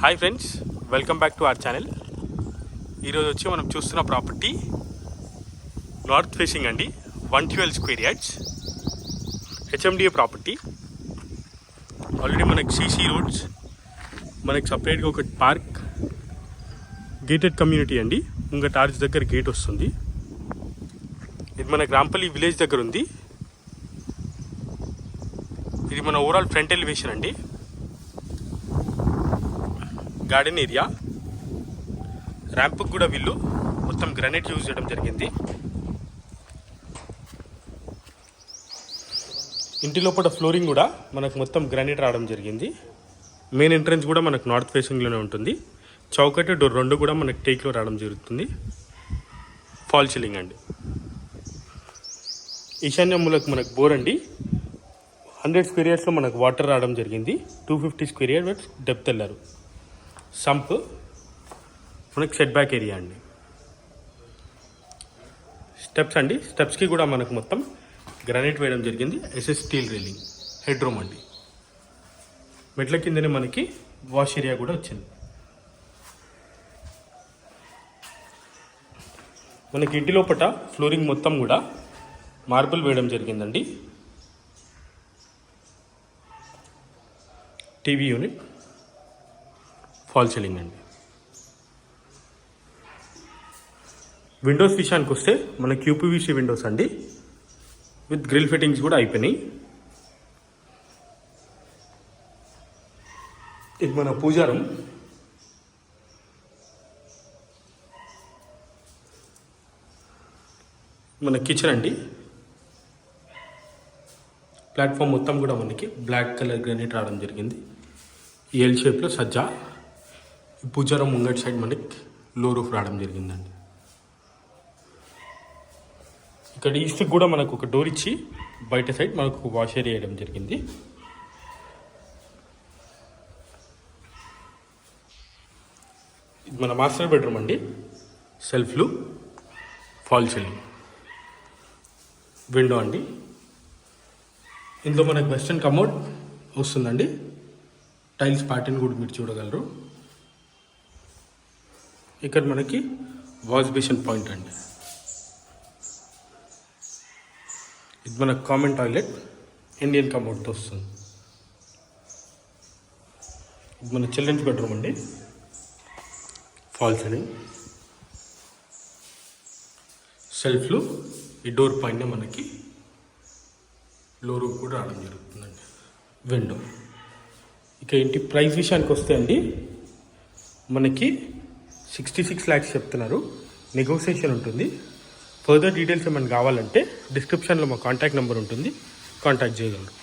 Hi friends welcome back to our channel ఈరోజు వచ్చి మనం చూస్తున్న ప్రాపర్టీ నార్త్ ఫేసింగ్ అండి. One twelve square yards HMDA property already మనకి సీసీ రోడ్స్ మనకి సపరేట్గా ఒక పార్క్ గేటెడ్ కమ్యూనిటీ అండి. ఇంకా టార్చ్ దగ్గర గేట్ వస్తుంది. ఇది మన గ్రాంపల్లి విలేజ్ దగ్గర ఉంది. ఇది మన ఓవరాల్ ఫ్రంట్ ఎలివేషన్ అండి. గార్డెన్ ఏరియా ర్యాంప్కి కూడా వీళ్ళు మొత్తం గ్రానైట్ యూజ్ చేయడం జరిగింది. ఇంటి లోపల ఫ్లోరింగ్ కూడా మనకు మొత్తం గ్రానైట్ రావడం జరిగింది. మెయిన్ ఎంట్రన్స్ కూడా మనకు నార్త్ ఫేసింగ్లోనే ఉంటుంది. చౌకటి డోర్ రెండు కూడా మనకు టేక్లో రావడం జరుగుతుంది. ఫాల్ సీలింగ్ అండి. ఈశాన్య మూలకు మనకు బోర్ అండి. హండ్రెడ్ స్క్వేర్ ఇయర్స్లో మనకు వాటర్ రావడం జరిగింది. Two fifty square year depth వెళ్ళారు సంప్ మనకి సెట్ బ్యాక్ ఏరియా అండి. స్టెప్స్ అండి. స్టెప్స్కి కూడా మనకు మొత్తం గ్రానైట్ వేయడం జరిగింది. SS steel railing head room అండి. మెట్ల కిందనే మనకి వాష్ ఏరియా కూడా వచ్చింది. మనకి ఇంటి లోపల ఫ్లోరింగ్ మొత్తం కూడా మార్బుల్ వేయడం జరిగిందండి. టీవీ యూనిట్ ఫాల్ సీలింగ్ అండి. విండోస్ విషయానికి వస్తే మన క్యూపీవీసీ విండోస్ అండి. విత్ గ్రిల్ ఫిట్టింగ్స్ కూడా అయిపోయినాయి. ఇది మన పూజారం. మన కిచెన్ అండి. ప్లాట్ఫామ్ మొత్తం కూడా మనకి బ్లాక్ కలర్ గ్రానైట్ రావడం జరిగింది. ఎల్ షేప్లో సజ్జా. పూజారం ముంగటి సైడ్ మనకి లో రూఫ్ రావడం జరిగిందండి. ఇక్కడ ఈస్ట్ కూడా మనకు ఒక డోర్ ఇచ్చి బయట సైడ్ మనకు వాష్ ఏరియా వేయడం జరిగింది. ఇది మన మాస్టర్ బెడ్రూమ్ అండి. సెల్ఫ్లు ఫాల్ సీలింగ్. విండో అండి. ఇందులో మనకు వెస్టర్న్ కమోడ్ వస్తుందండి. టైల్స్ ప్యాటర్న్ కూడా మీరు చూడగలరు. ఇక్కడ మనకి వాష్ బేసిన్ పాయింట్ అండి. ఇది మన కామన్ టాయిలెట్ ఇండియన్ కమోడ్తో వస్తుంది. ఇది మన చిల్డ్రన్స్ బెడ్రూమ్ అండి. ఫాల్స్ అని. సెల్ఫ్లు ఈ డోర్ పైన మనకి లోరు కూడా రావడం జరుగుతుందండి. విండో ఇక ఇంటి ప్రైస్ విషయానికి వస్తే అండి మనకి సిక్స్టీ సిక్స్ ల్యాక్స్ చెప్తున్నారు. నెగోసియేషన్ ఉంటుంది. ఫర్దర్ డీటెయిల్స్ ఏమైనా కావాలంటే డిస్క్రిప్షన్లో మా కాంటాక్ట్ నెంబర్ ఉంటుంది. కాంటాక్ట్ చేయగలరు.